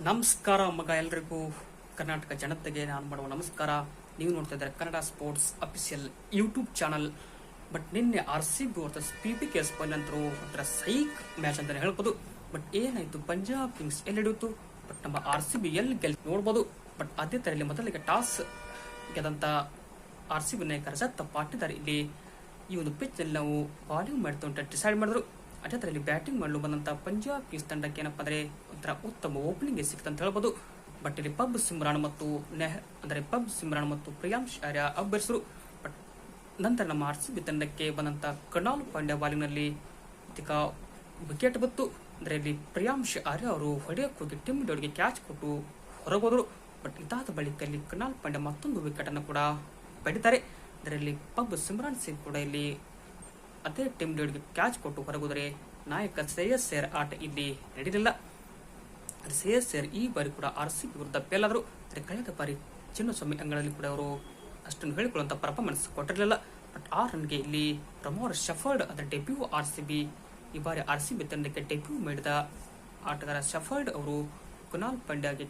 ನಮಸ್ಕಾರ ಮಗ ಎಲ್ರಿಗೂ. ಕರ್ನಾಟಕ ಜನತೆಗೆ ನಾನು ಮಾಡುವ ನಮಸ್ಕಾರ. ನೀವು ನೋಡ್ತಾ ಇದ್ದಾರೆ Kannada sports official YouTube channel. But ನಿನ್ನೆ R C B versus P P K S ನಂತರ ಒಂಥರ ಸೈಕ್ ಮ್ಯಾಚ್ ಅಂತಲೇ ಹೇಳ್ಬೋದು. ಬಟ್ ಏನಾಯ್ತು? ಪಂಜಾಬ್ ಕಿಂಗ್ಸ್ ಎಲ್ಲಿ ಹಿಡಿಯಿತು ಬಟ್ ನಮ್ಮ ಆರ್ ಸಿ ಬಿ ಎಲ್ಲಿ ಗೆಲ್ ನೋಡ್ಬೋದು. ಬಟ್ ಅದೇ ಇಲ್ಲಿ ಮೊದಲಿಗೆ ಟಾಸ್ ಗೆದ್ದಂಥ ಆರ್ ಸಿ ಬಿ ನಾಯಕರ ಸತ್ತ ಪಾಟಿದಾರ ಇಲ್ಲಿ. ಈ ಒಂದು ಪಿಚ್ ಅಲ್ಲಿ ನಾವು ಬಾಲಿಂಗ್ ಮಾಡ್ತಾ ಡಿಸೈಡ್ ಮಾಡಿದ್ರು. ಅದೇ ತರ ಇಲ್ಲಿ ಬ್ಯಾಟಿಂಗ್ ಮಾಡಲು ಬಂದಂತ ಪಂಜಾಬ್ ಕಿಂಗ್ಸ್ ತಂಡಕ್ಕೆ ಏನಪ್ಪ ಅಂದ್ರೆ ಒಂಥರ ಉತ್ತಮ ಓಪನಿಂಗ್ ಸಿಕ್ತಂತ ಹೇಳ್ಬೋದು. ಬಟ್ ಇಲ್ಲಿ ಪಬ್ ಸಿಮ್ರಾನ್ ಮತ್ತು ನೆಹ್, ಅಂದ್ರೆ ಪಬ್ ಸಿಮ್ರಾನ್ ಮತ್ತು ಪ್ರಿಯಾಂಶ್ ಆರ್ಯ ಅಬ್ಬರಿಸರು ಬಟ್ ನಂತರ ನಮ್ಮ ಆರ್ ಸಿ ಬಿ ತಂಡಕ್ಕೆ ಬಂದಂತ ಕರ್ನಾಲ್ ಪಾಂಡ್ಯ ಬಾಲಿಂಗ್ನಲ್ಲಿ ಅಧಿಕ ವಿಕೆಟ್ ಬತ್ತು ಅಂದ್ರೆ ಇಲ್ಲಿ ಪ್ರಿಯಾಂಶ್ ಆರ್ಯ ಅವರು ಹೊಡೆಯಕ್ಕೆ ಹೋಗಿ ಟಿಮ್ ಡೋಡ್ಗೆ ಕ್ಯಾಚ್ ಕೊಟ್ಟು ಹೊರಗೋದರು. ಬಟ್ ಇದಾದ ಬಳಿಕ ಇಲ್ಲಿ ಕರ್ನಾಲ್ ಪಾಂಡ್ಯ ಮತ್ತೊಂದು ವಿಕೆಟ್ ಅನ್ನು ಕೂಡ ಪಡಿತಾರೆ ಅದರಲ್ಲಿ ಪಬ್ ಸಿಮ್ರಾನ್ ಸಿಂಗ್ ಕೂಡ ಇಲ್ಲಿ ಅದೇ ಟೀಮ್ ಡೇಡ್ಗೆ ಕ್ಯಾಚ್ ಕೊಟ್ಟು ಹೊರಗೋದರೆ ನಾಯಕ ಶ್ರೇಯಸ್ ಸೇರ್ ಆಟ ಇಲ್ಲಿ ನಡೆಯಲಿಲ್ಲ ಶ್ರೇಯಸ್ ಸೇರ್ ಈ ಬಾರಿ ಕೂಡ ಆರ್ ಸಿ ವಿರುದ್ಧ ಪೇಲಾದರು ಆದರೆ. ಕಳೆದ ಬಾರಿ ಚಿನ್ನಸ್ವಾಮಿ ಅಂಗಳಲ್ಲಿ ಕೂಡ ಅವರು ಅಷ್ಟನ್ನು ಹೇಳಿಕೊಳ್ಳುವಂತ ಪರ್ಫಾರ್ಮೆನ್ಸ್ ಕೊಟ್ಟಿರಲಿಲ್ಲ. ಬಟ್ ಆ ರನ್ಗೆ ಇಲ್ಲಿ ಪ್ರಮೋರ್ ಶಫರ್ಡ್ ಅದರ ಡೆಬ್ಯೂ ಆರ್ ಸಿ ಬಿ, ಈ ಬಾರಿ ಆರ್ ಸಿ ಬಿ ತಂಡಕ್ಕೆ ಡೆಬ್ಯೂ ಮಾಡಿದ ಆಟಗಾರ ಶಫರ್ಡ್ ಅವರು ಕುನಾಲ್ ಪಾಂಡ್ಯಾಗೆ,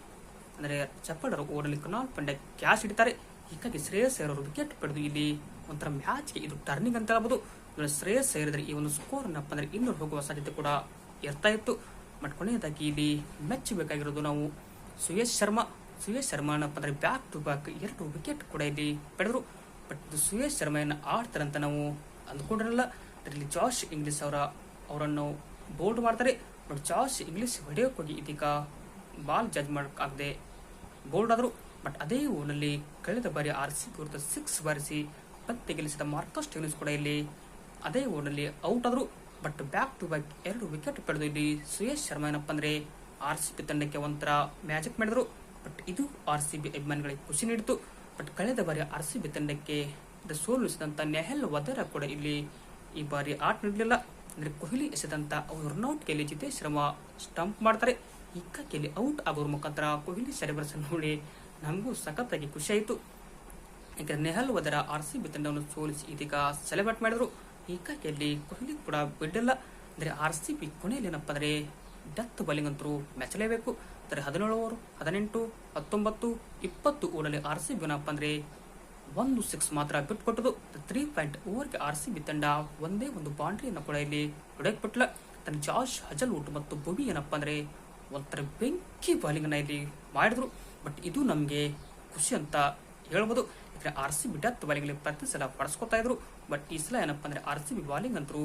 ಅಂದರೆ ಶಫರ್ಡ್ ಅವರು ಓವರಲ್ಲಿ ಕುನಾಲ್ ಪಾಂಡ್ಯ ಕ್ಯಾಚ್ ಹಿಡಿತಾರೆ. ಹೀಗಾಗಿ ಶ್ರೇಯಸ್ ಅವರು ವಿಕೆಟ್ ಪಡೆದು ಇಲ್ಲಿ ಒಂಥರ ಮ್ಯಾಚ್ಗೆ ಇದು ಟರ್ನಿಂಗ್ ಅಂತ ಹೇಳ್ಬೋದು. ಶ್ರೇಯಸ್ ಸೇರಿದ್ರೆ ಈ ಒಂದು ಸ್ಕೋರ್ ಏನಪ್ಪ ಅಂದ್ರೆ ಇನ್ನೂರು ಹೋಗುವ ಸಾಧ್ಯತೆ ಕೂಡ ಇರ್ತಾ ಇತ್ತು. ಬಟ್ ಕೊನೆಯದಾಗಿ ಇಲ್ಲಿ ಮೆಚ್ಚಬೇಕಾಗಿರೋದು ನಾವು ಸುಯೇಶ್ ಶರ್ಮಾ. ಸುಯೇಶ್ ಶರ್ಮಾ ಏನಪ್ಪ ಅಂದ್ರೆ ಬ್ಯಾಕ್ ಟು ಬ್ಯಾಕ್ ಎರಡು ವಿಕೆಟ್ ಕೂಡ ಇಲ್ಲಿ ಪಡೆದ್ರು. ಬಟ್ ಇದು ಸುಯೇಶ್ ಶರ್ಮಾ ಏನು ಆಡ್ತಾರಂತ ನಾವು ಅಂದ್ಕೊಂಡಿರಲ್ಲ. ಅದರಲ್ಲಿ ಜಾಶ್ ಇಂಗ್ಲಿಷ್ ಅವರ, ಅವರನ್ನು ಬೋಲ್ಡ್ ಮಾಡ್ತಾರೆ. ಬಟ್ ಜಾಶ್ ಇಂಗ್ಲಿಷ್ ಹೋಗಿ ಇದೀಗ ಬಾಲ್ ಜಜ್ ಮಾಡೋಕ್ಕಾಗದೆ ಬೋಲ್ಡ್ ಆದರು. ಬಟ್ ಅದೇ ಓವರ್ನಲ್ಲಿ ಕಳೆದ ಬಾರಿ ಆರ್ ಸಿ ವಿರುದ್ಧ ಸಿಕ್ಸ್ ಬಾರಿಸಿ ಮತ್ತೆ ಗೆಲ್ಲಿಸಿದ ಮಾರ್ಕಸ್ ಟೆನಿಸ್ ಕೂಡ ಇಲ್ಲಿ ಅದೇ ಓವರ್ನಲ್ಲಿ ಔಟ್ ಆದರು, ಬಟ್ ಬ್ಯಾಕ್ ಟು ಬ್ಯಾಕ್ ಎರಡು ವಿಕೆಟ್ ಪಡೆದು ಇಲ್ಲಿ ಸುಯೇಶ್ ಶರ್ಮಾ ಏನಪ್ಪ ಅಂದರೆ ಆರ್ ಸಿ ಬಿ ತಂಡಕ್ಕೆ ಒಂಥರ ಮ್ಯಾಜಿಕ್ ಮಾಡಿದ್ರು. ಬಟ್ ಇದು ಆರ್ ಸಿ ಬಿ ಅಭಿಮಾನಿಗಳಿಗೆ ಖುಷಿ ನೀಡಿತು ಬಟ್ ಕಳೆದ ಬಾರಿ ಆರ್ ಸಿ ಬಿ ತಂಡಕ್ಕೆ ಇದು ಸೋಲಿಸಿದಂತ ನೆಹಲ್ ವದರ ಕೂಡ ಇಲ್ಲಿ ಈ ಬಾರಿ ಆಟ ನೀಡಲಿಲ್ಲ. ಅಂದರೆ ಕೊಹ್ಲಿ ಎಸೆದಂತ ಅವರು ರನ್ಔಟ್ ಕೇಳಿ ಜಿತೇಶ್ ಶರ್ಮಾ ಸ್ಟಂಪ್ ಮಾಡ್ತಾರೆ. ಇಕ್ಕ ಇಲ್ಲಿ ಔಟ್ ಆಗೋರ ಮುಖಾಂತರ ಕೊಹ್ಲಿ ಸೆಲೆಬ್ರೇಷನ್ ನೋಡಿ ನಮಗೂ ಸಖತ್ತಾಗಿ ಖುಷಿ ಆಯಿತು. ಯಾಕಂದ್ರೆ Nehal Wadhera R C B ತಂಡವನ್ನು ಸೋಲಿಸಿ ಇದೀಗ ಸೆಲೆಬ್ರೇಟ್ ಮಾಡಿದ್ರು. ಅಲ್ಲಿ ಕೊಹ್ಲಿ ಕೂಡ ಬಿಡಲ್ಲ. ಅಂದ್ರೆ ಆರ್ ಸಿ ಬಿ ಕೊನೆಯಲ್ಲಿ ಏನಪ್ಪ ಅಂದ್ರೆ ಡೆತ್ ಬೌಲಿಂಗ್ ಅಂತರೂ ಮೆಚ್ಚಲೇಬೇಕು. ಅಂದ್ರೆ ಹದಿನೇಳು ಓವರ್ ಹದಿನೆಂಟು, ಹತ್ತೊಂಬತ್ತು, ಇಪ್ಪತ್ತು ಓವರಲ್ಲಿ ಆರ್ ಸಿ ಬಿ ಏನಪ್ಪ ಅಂದ್ರೆ ಒಂದು ಸಿಕ್ಸ್ ಮಾತ್ರ ಬಿಟ್ಕೊಟ್ಟದು ತ್ರೀ ಪಾಯಿಂಟ್ ಓವರ್ಗೆ ಆರ್ ಸಿ ಬಿ ತಂಡ ಒಂದೇ ಒಂದು ಬೌಂಡ್ರಿಯನ್ನು ಕೂಡ ಇಲ್ಲಿ ಹೊಡೆಯಕ್ ಬಿಟ್ಲ ತನ್ನ ಜಾಶ್ ಹಜಲ್ವುಡ್ ಮತ್ತು ಬುಬಿ ಏನಪ್ಪ ಅಂದ್ರೆ ಒಂಥರ ಬೆಂಕಿ ಬೌಲಿಂಗನ್ನು ಇಲ್ಲಿ ಮಾಡಿದ್ರು. ಬಟ್ ಇದು ನಮಗೆ ಖುಷಿ ಅಂತ ಹೇಳ್ಬೋದು. ಯಾಕಂದ್ರೆ R C B death bowling ಪ್ರತಿ ಸಲ ಪಡಿಸ್ಕೊತಾ ಇದ್ರು. ಬಟ್ ಈ ಸಲ ಏನಪ್ಪ ಅಂದ್ರೆ ಆರ್ ಸಿ ಬಿ ಬಾಲಿಂಗ್ ಅಂತೂ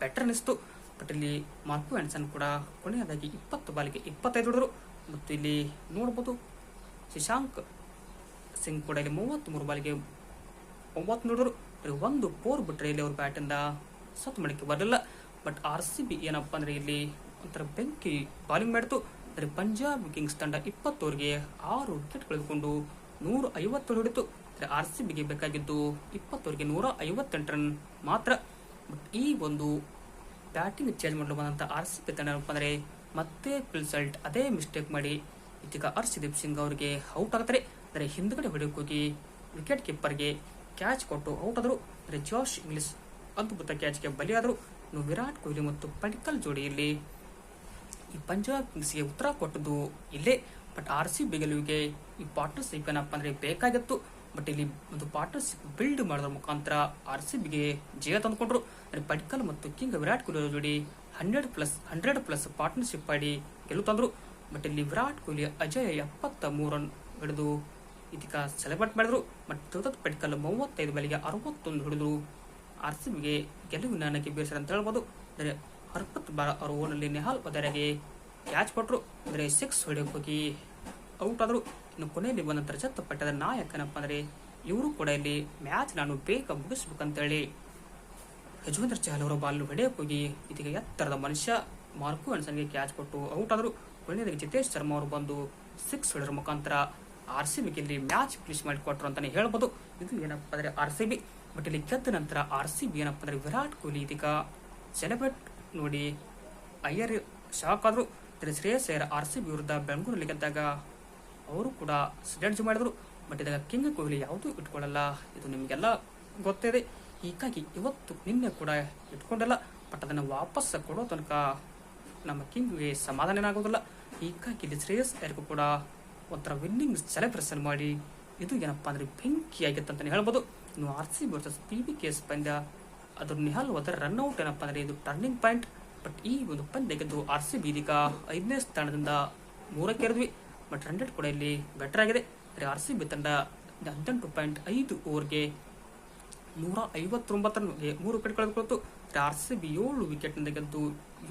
ಬೆಟರ್ ಅನಿಸ್ತು ಬಟ್ ಇಲ್ಲಿ ಮಾರ್ಕು ಆ್ಯನ್ಸನ್ ಕೂಡ ಕೊನೆಯದಾಗಿ ಇಪ್ಪತ್ತು ಬಾಲಿಗೆ ಇಪ್ಪತ್ತೈದು ಹೊಡೆದ್ರು. ಮತ್ತು ಇಲ್ಲಿ ನೋಡ್ಬೋದು ಶಶಾಂಕ್ ಸಿಂಗ್ ಕೂಡ ಇಲ್ಲಿ ಮೂವತ್ತ್ಮೂರು ಬಾಲಿಗೆ ಒಂಬತ್ತು ನೋಡಿದ್ರು ಒಂದು ಫೋರ್ ಬಿಟ್ರೆ ಇಲ್ಲಿ ಅವ್ರ ಬ್ಯಾಟಿಂದ ಸತ್ತು ಮಾಡಕ್ಕೆ ಬರಲಿಲ್ಲ. ಬಟ್ ಆರ್ ಸಿ ಬಿ ಏನಪ್ಪ ಅಂದ್ರೆ ಇಲ್ಲಿ ಒಂಥರ ಬೆಂಕಿ ಬಾಲಿಂಗ್ ಮಾಡಿತು. ಅಂದರೆ ಪಂಜಾಬ್ ಕಿಂಗ್ಸ್ ತಂಡ ಇಪ್ಪತ್ತೋರಿಗೆ ಆರು ವಿಕೆಟ್ ಕಳೆದುಕೊಂಡು ನೂರ ಐವತ್ತು ಹೊಡಿತು ಅಂದರೆ ಆರ್ ಸಿ ಬಿಗೆ ಬೇಕಾಗಿದ್ದು ಇಪ್ಪತ್ತವರೆಗೆ ನೂರ ಐವತ್ತೆಂಟು ರನ್ ಮಾತ್ರ. ಬಟ್ ಈ ಒಂದು ಬ್ಯಾಟಿಂಗ್ ಚೇಂಜ್ ಮಾಡಲು ಬಂದಂಥ ಆರ್ ಸಿ ಬಿ ತಂಡ ಅಂದರೆ ಮತ್ತೆ ಪಿಲ್ಸಲ್ಟ್ ಅದೇ ಮಿಸ್ಟೇಕ್ ಮಾಡಿ ಇದೀಗ ಹರ್ಷದೀಪ್ ಸಿಂಗ್ ಅವರಿಗೆ ಔಟ್ ಆಗ್ತಾರೆ. ಅಂದರೆ ಹಿಂದ್ಗಡೆ ಹೋಗಿ ವಿಕೆಟ್ ಕೀಪರ್ಗೆ ಕ್ಯಾಚ್ ಕೊಟ್ಟು ಔಟ್ ಆದರು. ಅಂದರೆ ಜಾಶ್ ಇಂಗ್ಲಿಷ್ ಅದ್ಭುತ ಕ್ಯಾಚ್ಗೆ ಬಲಿಯಾದರು. ಇನ್ನು ವಿರಾಟ್ ಕೊಹ್ಲಿ ಮತ್ತು ಪಡಿಕಲ್ ಜೋಡಿಯಲ್ಲಿ ಈ ಪಂಜಾಬ್ ಕಿಂಗ್ಸ್ಗೆ ಉತ್ತರ ಕೊಟ್ಟದ್ದು ಇಲ್ಲೇ. ಬಟ್ ಆರ್ ಸಿ ಬಿ ಗೆಲುವಿಗೆ ಈ ಪಾರ್ಟ್ನರ್ಶಿಪ್ ಏನಪ್ಪ ಅಂದರೆ ಬೇಕಾಗಿತ್ತು. ಬಟ್ ಇಲ್ಲಿ ಒಂದು ಪಾರ್ಟ್ನರ್ಶಿಪ್ ಬಿಲ್ಡ್ ಮಾಡೋದ್ರ ಮುಖಾಂತರ ಆರ್ ಸಿ ಬಿಗೆ ಜಯ ತಂದುಕೊಂಡ್ರು. ಅಂದ್ರೆ ಪಡಿಕಲ್ ಮತ್ತು ಕಿಂಗ್ ವಿರಾಟ್ ಕೊಹ್ಲಿ ಜೋಡಿ hundred plus hundred plus partnership ಆಡಿ ಗೆಲುವು ತಂದ್ರು. ಬಟ್ ಇಲ್ಲಿ ವಿರಾಟ್ ಕೊಹ್ಲಿ ಅಜಯ್ ಎಪ್ಪತ್ತ ಮೂರು ರನ್ ಹಿಡಿದು ಇದೀಗ ಸೆಲೆಬ್ರೇಟ್ ಮಾಡಿದ್ರು. ಮತ್ತು ದುರ್ದತ್ ಪಡಿಕಲ್ ಮೂವತ್ತೈದು ಬೆಲೆಗೆ ಅರವತ್ತೊಂದು ಹಿಡಿದ್ರು ಆರ್ ಸಿ ಬಿಗೆ ಗೆಲುವಿನ ನನಗೆ ಬೀರಿಸಿದ ಅಂತ ಹೇಳ್ಬೋದು. ಅಂದರೆ ಹರ್ಪತ್ ಬಾರ ಅವರ ಓನಲ್ಲಿ ನೆಹಾಲ್ ಪದರಿಗೆ ಕ್ಯಾಚ್ ಕೊಟ್ಟರು ಅಂದರೆ ಸಿಕ್ಸ್ ಹೊಡೆಯೋಕೆ ಹೋಗಿ ಔಟ್ ಆದರು. ಇನ್ನು ಕೊನೆಯಲ್ಲಿ ಒಂದು ರಜತ್ ಪಟ್ಟದ ನಾಯಕನಪ್ಪ ಅಂದರೆ ಇವರು ಕೂಡ ಇಲ್ಲಿ ಮ್ಯಾಚ್ ನಾನು ಬೇಗ ಮುಗಿಸ್ಬೇಕಂತೇಳಿ. ಯಜುವೇಂದ್ರ ಚಹಲ್ ಅವರು ಬಾಲ್ ಹೊಡೆಯಕ್ಕೆ ಹೋಗಿ ಇದೀಗ ಎತ್ತರದ ಮನುಷ್ಯ ಮಾರ್ಕು ಅನ್ಸನ್ಗೆ ಕ್ಯಾಚ್ ಕೊಟ್ಟು ಔಟ್ ಆದರೂ. ಕೊನೆಯದಾಗಿ ಜಿತೇಶ್ ಶರ್ಮಾ ಅವರು ಬಂದು ಸಿಕ್ಸ್ ಹೊಡೆದ್ರ ಮುಖಾಂತರ ಆರ್ ಸಿ ಬಿಗೆ ಇಲ್ಲಿ ಮ್ಯಾಚ್ ಫಿನಿಶ್ ಮಾಡಿಕೊಟ್ರು ಅಂತಾನೆ ಹೇಳ್ಬೋದು. ಇದು ಏನಪ್ಪ ಅಂದರೆ ಆರ್ ಸಿ ಬಿ ಬಟ್ ಇಲ್ಲಿ ಗೆದ್ದ ನಂತರ ಆರ್ ಸಿ ಬಿ ಏನಪ್ಪ ಅಂದ್ರೆ ವಿರಾಟ್ ಕೊಹ್ಲಿ ಇದೀಗ ಸೆಲೆಬ್ರೇಟ್ ನೋಡಿ ಅಯ್ಯರ್ ಶಾಕ್ ಆದ್ರು. Shreyas Iyer R C B ವಿರುದ್ಧ ಬೆಂಗಳೂರಲ್ಲಿ ಗೆದ್ದಾಗ ಅವರು ಕೂಡ ಸ್ಲೆಡ್ಜ್ ಮಾಡಿದ್ರು. ಬಟ್ ಇದಾಗ ಕಿಂಗ್ ಕೊಹ್ಲಿ ಯಾವುದೂ ಇಟ್ಕೊಳ್ಳಲ್ಲ ಇದು ನಿಮಗೆಲ್ಲ ಗೊತ್ತಿದೆ. ಹೀಗಾಗಿ ಇವತ್ತು ನಿನ್ನೆ ಕೂಡ ಇಟ್ಕೊಂಡಿಲ್ಲ. ಬಟ್ ಅದನ್ನು ವಾಪಸ್ ಕೊಡೋ ತನಕ ನಮ್ಮ ಕಿಂಗ್ಗೆ ಸಮಾಧಾನ ಏನಾಗೋದಿಲ್ಲ. ಹೀಗಾಗಿ ಇಲ್ಲಿ ಶ್ರೇಯಸ್ ಯಾರಿಗೂ ಕೂಡ ಒಂಥರ ವಿನ್ನಿಂಗ್ ಸೆಲೆಬ್ರೇಷನ್ ಮಾಡಿ ಇದು ಏನಪ್ಪ ಅಂದರೆ ಬೆಂಕಿ ಆಗಿತ್ತು ಅಂತಲೇ ಹೇಳ್ಬೋದು. ಇನ್ನು R C versus P B S ಪಂದ್ಯ ಅದ್ರ ನಿಹಾಲ್ ಹೋದ್ರೆ ರನ್ಔಟ್ ಏನಪ್ಪ ಅಂದರೆ ಇದು ಟರ್ನಿಂಗ್ ಪಾಯಿಂಟ್ ಬಟ್ ಈ ಒಂದು ಪಂದ್ಯ ಗೆದ್ದು ಆರ್ ಸಿ ಬಿ ಐದನೇ ಸ್ಥಾನದಿಂದ ಮೂರಕ್ಕೆ ಏರಿದ್ವಿ. ಬಟ್ ರನ್ ರೇಟ್ ಕೂಡ ಇಲ್ಲಿ ಬೆಟರ್ ಆಗಿದೆ. ಆರ್ ಸಿ ಬಿ ತಂಡ ಹದಿನೆಂಟು ಪಾಯಿಂಟ್ ಐದು ಓವರ್ಗೆ ನೂರ ಐವತ್ತೊಂಬತ್ತರ ಮೂರು ವಿಕೆಟ್ ಕಳೆದುಕೊಳ್ತು ಆರ್ ಸಿ ಬಿ ಏಳು ವಿಕೆಟ್ನಿಂದ ಗೆದ್ದು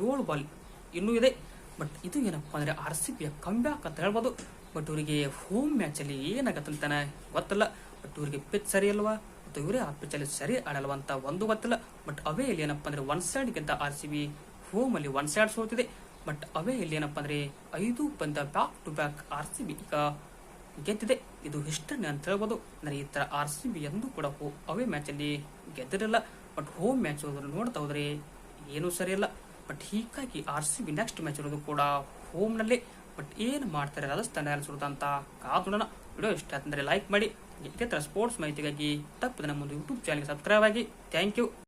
ಏಳು ಬಾಲ್ ಇನ್ನೂ ಇದೆ. ಬಟ್ ಇದು ಏನಪ್ಪ ಅಂದರೆ ಆರ್ ಸಿ ಬಿಯ ಕಂಬ್ಯಾಕ್ ಅಂತ ಹೇಳ್ಬೋದು. ಬಟ್ ಇವರಿಗೆ ಹೋಮ್ ಮ್ಯಾಚಲ್ಲಿ ಏನಾಗತ್ತೆ ಅಂತಾನೆ ಗೊತ್ತಲ್ಲ. ಬಟ್ ಇವರಿಗೆ ಪಿಚ್ ಸರಿ ಅಲ್ವಾ? ಮತ್ತು ಇವರೇ ಆ ಪಿಚ್ಚಲ್ಲಿ ಸರಿ ಆಡಲ್ವ ಅಂತ ಒಂದು ಗೊತ್ತಿಲ್ಲ. ಬಟ್ ಅವೇ ಇಲ್ಲಿ ಏನಪ್ಪ ಅಂದರೆ ಒನ್ ಸೈಡ್ ಗೆದ್ದ ಆರ್ ಸಿ ಬಿ ಹೋಮಲ್ಲಿ ಒನ್ ಸೈಡ್ ಸೋತಿದೆ. ಬಟ್ ಅವೇ ಇಲ್ಲಿ ಏನಪ್ಪ ಅಂದ್ರೆ ಐದು ಬಂದ back to back R C B ಈಗ ಗೆದ್ದಿದೆ. ಇದು ಹಿಸ್ಟರಿ ಅಂತ ಹೇಳ್ಬೋದು. ಅಂದರೆ ಈ ಥರ ಆರ್ ಸಿ ಬಿ ಎಂದೂ ಕೂಡ ಹೋ- ಅವೇ ಮ್ಯಾಚಲ್ಲಿ ಗೆದ್ದಿರಲ್ಲ. ಬಟ್ ಹೋಮ್ ಮ್ಯಾಚ್ ನೋಡ್ತಾ ಹೋದ್ರೆ ಏನೂ ಸರಿಯಲ್ಲ ಬಟ್ ಹೀಗಾಗಿ R C B next match ಇರೋದು ಕೂಡ ಹೋಮ್ನಲ್ಲಿ ಬಟ್ ಏನು ಮಾಡ್ತಾರೆ ರಾಜಸ್ಥಾನ ರಾಯಲ್ಸ್ ಅಂತ ಅಂತ ಕಾದೋಣ ವಿಡಿಯೋ ಇಷ್ಟ ಆಯ್ತಂದರೆ ಲೈಕ್ ಮಾಡಿ. ಇದೇ ಥರ ಸ್ಪೋರ್ಟ್ಸ್ ಮಾಹಿತಿಗಾಗಿ ತಪ್ಪದೆ ನಮ್ಮ ಒಂದು ಯೂಟ್ಯೂಬ್ ಚಾನಲ್ಗೆ ಸಬ್ಸ್ಕ್ರೈಬ್ ಆಗಿ. Thank you